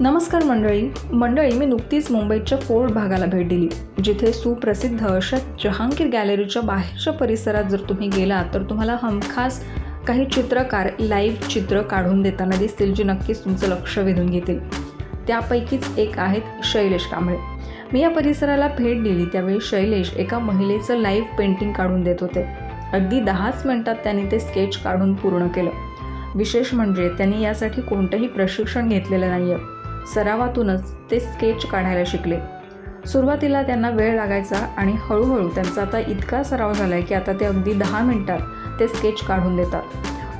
नमस्कार मंडळी. मंडळी मी नुकतीच मुंबईच्या फोर्ट भागाला भेट दिली जिथे सुप्रसिद्ध अशा जहांगीर गॅलरीच्या बाहेरच्या परिसरात जर तुम्ही गेलात तर तुम्हाला हमखास काही चित्रकार लाईव्ह चित्र काढून देताना दिसतील जे नक्कीच तुमचं लक्ष वेधून घेतील. त्यापैकीच एक आहेत शैलेश कांबळे. मी या परिसराला भेट दिली त्यावेळी शैलेश एका महिलेचं लाईव्ह पेंटिंग काढून देत होते. अगदी दहाच मिनटात त्यांनी ते स्केच काढून पूर्ण केलं. विशेष म्हणजे त्यांनी यासाठी कोणतंही प्रशिक्षण घेतलेलं नाही आहे सरावातूनच ते स्केच काढायला शिकले. सुरुवातीला त्यांना वेळ लागायचा आणि हळूहळू त्यांचा आता इतका सराव झाला आहे की आता ते अगदी दहा मिनटात ते स्केच काढून देतात.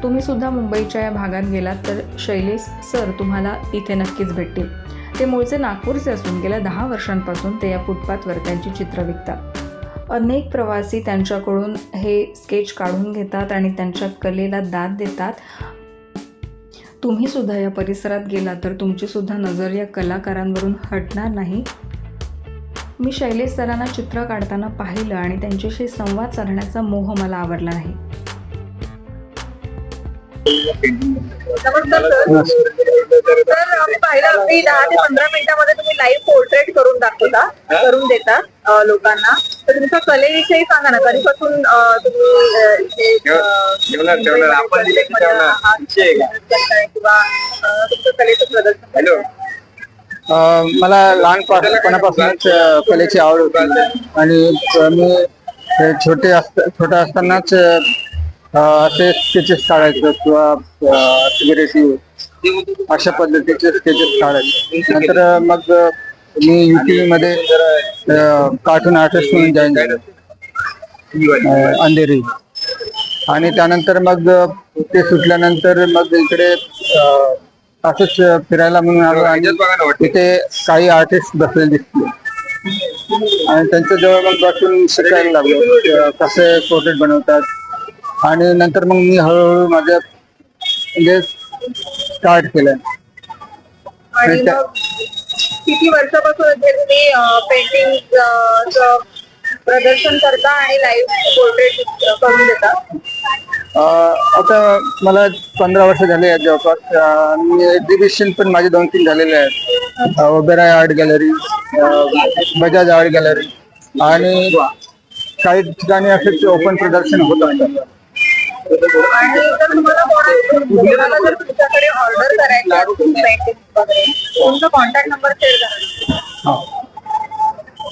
तुम्ही सुद्धा मुंबईच्या या भागात गेलात तर शैलेश सर तुम्हाला इथे नक्कीच भेटतील. ते मूळचे नागपूरचे असून गेल्या दहा वर्षांपासून ते या फुटपाथवर त्यांची चित्र विकतात. अनेक प्रवासी त्यांच्याकडून हे स्केच काढून घेतात आणि त्यांच्या कलेला दाद देतात. तुम्ही सुद्धा या परिसरात गेला तर तुमची सुद्धा नजर या कलाकारांवरून हटणार नाही. मी शैलेश सरांना चित्र काढताना पाहिलं आणि त्यांच्याशी संवाद साधण्याचा मोह मला आवडला नाही तर आम्ही पाहिलं अगदी दहा ते पंधरा मिनिटामध्ये तुम्ही लाईव्ह पोर्ट्रेट करून दाखवता करून देता लोकांना. तर तुमच्या कलेविषयी सांगा ना कधीपासून तुम्ही ठेवणार, ठेवणार. आपण दिले की ठेवणार. किंवा तुमचं कलेचं प्रदर्शन हॅलो. मला लहानपणापासूनच कलेची आवड होती. आणि मी छोटे असता छोटा असतानाच असे स्केचेस काढायचो किंवा फिगरेटिव्ह अशा पद्धतीचे स्केचेस काढायचे. नंतर मग मी युपी मध्ये कार्टून आर्टिस्ट म्हणून जॉईन झालो. अंधेरी. आणि त्यानंतर मग ते सुटल्यानंतर मग इकडे असंच फिरायला म्हणून आलो आणि तिथे काही आर्टिस्ट बसलेले दिसले आणि त्यांच्या जवळ मग बसून शिकायला लागलो. कसे पोर्ट्रेट बनवतात. आणि नंतर मग मी हळूहळू माझ्या म्हणजे स्टार्ट केलं किती वर्षापासून पेंटिंग प्रदर्शन करता आणि लाईव्ह पोर्ट्रेट करून देता. आता मला पंधरा वर्ष झाले आहेत जवळपास. मी एक्झिबिशन पण माझे दोन तीन झालेले आहेत. Oberoi art gallery Bajaj art gallery आणि काही ठिकाणी असेच ओपन प्रदर्शन होत असतात. आणि जर तुम्हाला कोणा- कोणाला जर तुमच्याकडे ऑर्डर करायची तुमचा कॉन्टॅक्ट नंबर शेअर करा.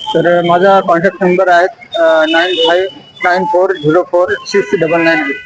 तर माझा कॉन्टॅक्ट नंबर आहे nine five nine four zero four six double nine eight